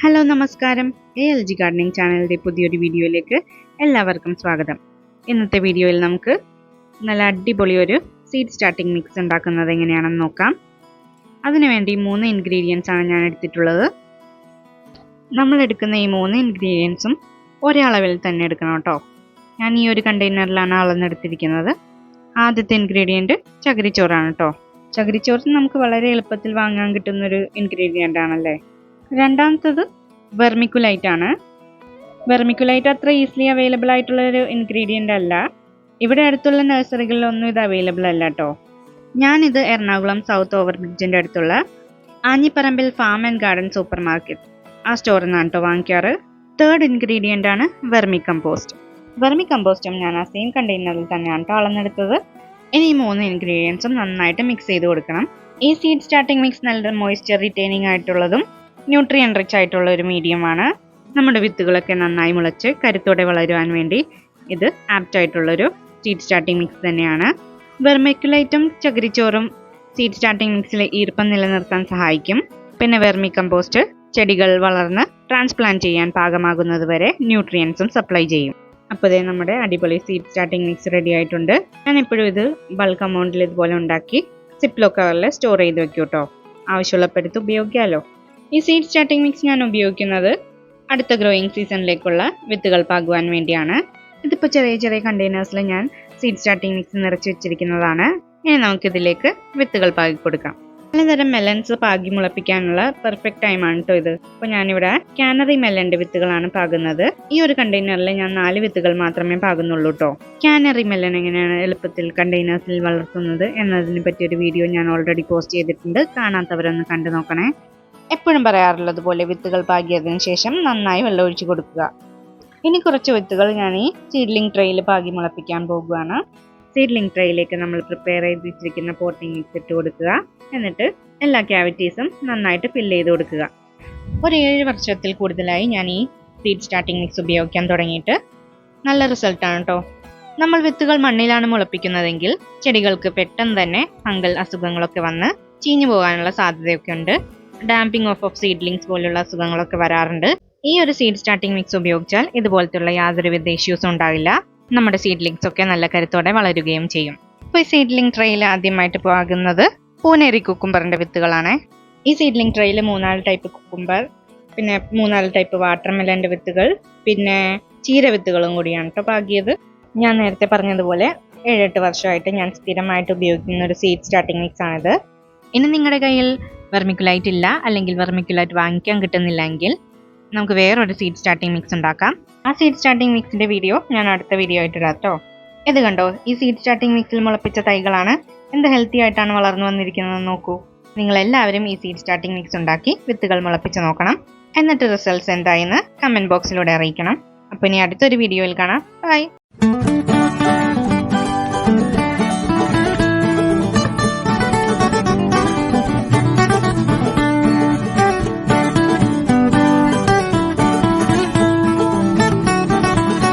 Hello നമസ്കാരം. A L G gardening ചാനലിന്റെ പുതിയൊരു വീഡിയോയിലേക്ക് എല്ലാവർക്കും സ്വാഗതം. ഇന്നത്തെ വീഡിയോയിൽ നമുക്ക് നല്ല അടിപൊളി ഒരു സീഡ് സ്റ്റാർട്ടിംഗ് മിക്സ് ഉണ്ടാക്കുന്നത് എങ്ങനെയാണെന്ന് നോക്കാം. അതിനുവേണ്ടി മൂന്ന് ഇൻഗ്രീഡിയൻസ് ആണ് ഞാൻ എടുത്തിട്ടുള്ളത്. നമ്മൾ എടുക്കുന്ന ഈ മൂന്ന് ഇൻഗ്രീഡിയൻസും ഒരേ അളവിൽ തന്നെ എടുക്കണം കേട്ടോ. ഞാൻ ഈ ഒരു കണ്ടെയ്നറിലാണ് അളന്നെടുത്തിരിക്കുന്നത്. ആദ്യത്തെ ഇൻഗ്രീഡിയന്റ് ചകിരിച്ചോറാണ് കേട്ടോ. ചകിരിച്ചോറ് നമുക്ക് വളരെ എളുപ്പത്തിൽ വാങ്ങാൻ കിട്ടുന്നൊരു ഇൻഗ്രീഡിയന്റ് ആണല്ലേ? രണ്ടാമത്തത് വെർമിക്കുലൈറ്റ് ആണ് വെർമിക്കുലൈറ്റ് അത്ര ഈസിലി അവൈലബിൾ ആയിട്ടുള്ള ഒരു ഇൻഗ്രീഡിയന്റ് അല്ല. ഇവിടെ അടുത്തുള്ള നഴ്സറികളിലൊന്നും ഇത് അവൈലബിൾ അല്ല കേട്ടോ ഞാനിത് എറണാകുളം സൗത്ത് ഓവർ ബ്രിഡ്ജിന്റെ അടുത്തുള്ള ആഞ്ഞിപ്പറമ്പിൽ farm and garden super market ആ സ്റ്റോറിൽ നിന്നാണ് കേട്ടോ വാങ്ങിക്കാറ്. തേർഡ് ഇൻഗ്രീഡിയന്റ് ആണ് വെർമി കമ്പോസ്റ്റ് വെർമി കമ്പോസ്റ്റും ഞാൻ ആ സെയിം കണ്ടെയ്നറിൽ തന്നെയാണ് കേട്ടോ അളന്നെടുത്തത്. ഇനി ഈ മൂന്ന് ഇൻഗ്രീഡിയൻസും നന്നായിട്ട് മിക്സ് ചെയ്ത് കൊടുക്കണം. ഈ സീഡ് സ്റ്റാർട്ടിംഗ് മിക്സ് നല്ല മോയ്സ്ചർ റിറ്റൈനിങ് ആയിട്ടുള്ളതും ന്യൂട്രിയൻ റിച്ച് ആയിട്ടുള്ള ഒരു മീഡിയമാണ് നമ്മുടെ വിത്തുകളൊക്കെ നന്നായി മുളച്ച് കരുത്തോടെ വളരുവാൻ വേണ്ടി ഇത് ആപ്റ്റ് ആയിട്ടുള്ളൊരു സീഡ് സ്റ്റാർട്ടിംഗ് മിക്സ് തന്നെയാണ്. വെർമിക്കുലൈറ്റും ചകിരിച്ചോറും സീഡ് സ്റ്റാർട്ടിംഗ് മിക്സിലെ ഈർപ്പം നിലനിർത്താൻ സഹായിക്കും. പിന്നെ വെർമി കമ്പോസ്റ്റ് ചെടികൾ വളർന്ന് ട്രാൻസ്പ്ലാന്റ് ചെയ്യാൻ പാകമാകുന്നത് വരെ ന്യൂട്രിയൻസും സപ്ലൈ ചെയ്യും. അപ്പോൾ ഇതേ നമ്മുടെ അടിപൊളി സീഡ് സ്റ്റാർട്ടിംഗ് മിക്സ് റെഡി ആയിട്ടുണ്ട്. ഞാൻ എപ്പോഴും ഇത് ബൾക്ക് അമൗണ്ടിൽ ഇതുപോലെ ഉണ്ടാക്കി സിപ്ലോ കവറിൽ സ്റ്റോർ ചെയ്ത് വെക്കൂട്ടോ. കേട്ടോ ആവശ്യമുള്ളപ്പോൾ എടുത്ത് ഉപയോഗിക്കാമല്ലോ ഈ സീഡ് സ്റ്റാർട്ടിംഗ് മിക്സ് ഞാൻ ഉപയോഗിക്കുന്നത് അടുത്ത ഗ്രോയിങ് സീസണിലേക്കുള്ള വിത്തുകൾ പാകുവാൻ വേണ്ടിയാണ്. ഇതിപ്പോൾ ചെറിയ ചെറിയ കണ്ടെയ്നേഴ്സിൽ ഞാൻ സീഡ് സ്റ്റാർട്ടിംഗ് മിക്സ് നിറച്ച് വെച്ചിരിക്കുന്നതാണ്. ഇനി നമുക്കിതിലേക്ക് വിത്തുകൾ പാകി കൊടുക്കാം പലതരം മെലൻസ് പാകി മുളപ്പിക്കാനുള്ള പെർഫെക്റ്റ് ടൈമാണ് കേട്ടോ ഇത്. അപ്പോൾ ഞാനിവിടെ കാനറി മെലന്റെ വിത്തുകളാണ് പാകുന്നത്. ഈ ഒരു കണ്ടെയ്നറിൽ ഞാൻ നാല് വിത്തുകൾ മാത്രമേ പാകുന്നുള്ളൂ കേട്ടോ കാനറി മെലൻ എങ്ങനെയാണ് എളുപ്പത്തിൽ കണ്ടെയ്നേഴ്സിൽ വളർത്തുന്നത് എന്നതിനെ പറ്റിയൊരു വീഡിയോ ഞാൻ ഓൾറെഡി പോസ്റ്റ് ചെയ്തിട്ടുണ്ട്. കാണാത്തവരൊന്ന് കണ്ടു നോക്കണേ. എപ്പോഴും പറയാറുള്ളത് പോലെ വിത്തുകൾ പാകിയതിനു ശേഷം നന്നായി വെള്ളം ഒഴിച്ചു കൊടുക്കുക. ഇനി കുറച്ച് വിത്തുകൾ ഞാൻ ഈ സീഡ്ലിംഗ് ട്രെയിൽ പാകി മുളപ്പിക്കാൻ പോകുകയാണ് സീഡ്ലിംഗ് ട്രെയിലേക്ക് നമ്മൾ പ്രിപ്പയർ ചെയ്ത് വെച്ചിരിക്കുന്ന പോട്ടിംഗ് മിക്സ് ഇട്ട് കൊടുക്കുക. എന്നിട്ട് എല്ലാ ക്യാവിറ്റീസും നന്നായിട്ട് ഫില്ല് ചെയ്ത് കൊടുക്കുക. ഒരു ഏഴ് വർഷത്തിൽ കൂടുതലായി ഞാൻ ഈ സീഡ് സ്റ്റാർട്ടിംഗ് മിക്സ് ഉപയോഗിക്കാൻ തുടങ്ങിയിട്ട് നല്ല റിസൾട്ടാണ് കേട്ടോ നമ്മൾ വിത്തുകൾ മണ്ണിലാണ് മുളപ്പിക്കുന്നതെങ്കിൽ ചെടികൾക്ക് പെട്ടെന്ന് തന്നെ ഫംഗൽ അസുഖങ്ങളൊക്കെ വന്ന് ചീഞ്ഞു പോകാനുള്ള സാധ്യതയൊക്കെ ഉണ്ട്. ഡാമ്പിംഗ് ഓഫ് ഓഫ് സീഡ്ലിങ്സ് പോലുള്ള അസുഖങ്ങളൊക്കെ വരാറുണ്ട്. ഈ ഒരു സീഡ് സ്റ്റാർട്ടിംഗ് മിക്സ് ഉപയോഗിച്ചാൽ ഇതുപോലത്തുള്ള യാതൊരുവിധ ഇഷ്യൂസും ഉണ്ടാവില്ല. നമ്മുടെ സീഡ്ലിങ്സ് ഒക്കെ നല്ല കരുത്തോടെ വളരുകയും ചെയ്യും. അപ്പോൾ ഈ സീഡ്ലിംഗ് ട്രെയിൽ ആദ്യമായിട്ട് പാകുന്നത് പൂനേരി കുക്കുംബറിന്റെ വിത്തുകളാണ്. ഈ സീഡ്ലിംഗ് ട്രെയിൽ മൂന്നാൽ ടൈപ്പ് കുക്കുംബർ പിന്നെ മൂന്നാൽ ടൈപ്പ് വാട്ടർമെലന്റെ വിത്തുകൾ പിന്നെ ചീര വിത്തുകളും കൂടിയാണ് കേട്ടോ പാകിയത്. ഞാൻ നേരത്തെ പറഞ്ഞതുപോലെ ഏഴെട്ട് വർഷമായിട്ട് ഞാൻ സ്ഥിരമായിട്ട് ഉപയോഗിക്കുന്ന ഒരു സീഡ് സ്റ്റാർട്ടിംഗ് മിക്സ് ആണിത്. ഇനി നിങ്ങളുടെ കയ്യിൽ വെർമിക്കുലൈറ്റ് ഇല്ല അല്ലെങ്കിൽ വെർമിക്കുലൈറ്റ് വാങ്ങിക്കാൻ കിട്ടുന്നില്ലെങ്കിൽ നമുക്ക് വേറൊരു സീഡ് സ്റ്റാർട്ടിംഗ് മിക്സ് ഉണ്ടാക്കാം. ആ സീഡ് സ്റ്റാർട്ടിംഗ് മിക്സിന്റെ വീഡിയോ ഞാൻ അടുത്ത വീഡിയോ ആയിട്ട് ഇടാം കേട്ടോ ഇത് കണ്ടോ? ഈ സീഡ് സ്റ്റാർട്ടിംഗ് മിക്സിൽ മുളപ്പിച്ച തൈകളാണ്. എന്ത് ഹെൽത്തി ആയിട്ടാണ് വളർന്നു വന്നിരിക്കുന്നത് നോക്കൂ. നിങ്ങൾ എല്ലാവരും ഈ സീഡ് സ്റ്റാർട്ടിംഗ് മിക്സ് ഉണ്ടാക്കി വിത്തുകൾ മുളപ്പിച്ച് നോക്കണം. എന്നിട്ട് റിസൾട്ട്സ് എന്തായെന്ന് കമന്റ് ബോക്സിലൂടെ അറിയിക്കണം. അപ്പോൾ ഇനി അടുത്തൊരു വീഡിയോയിൽ കാണാം. ബൈ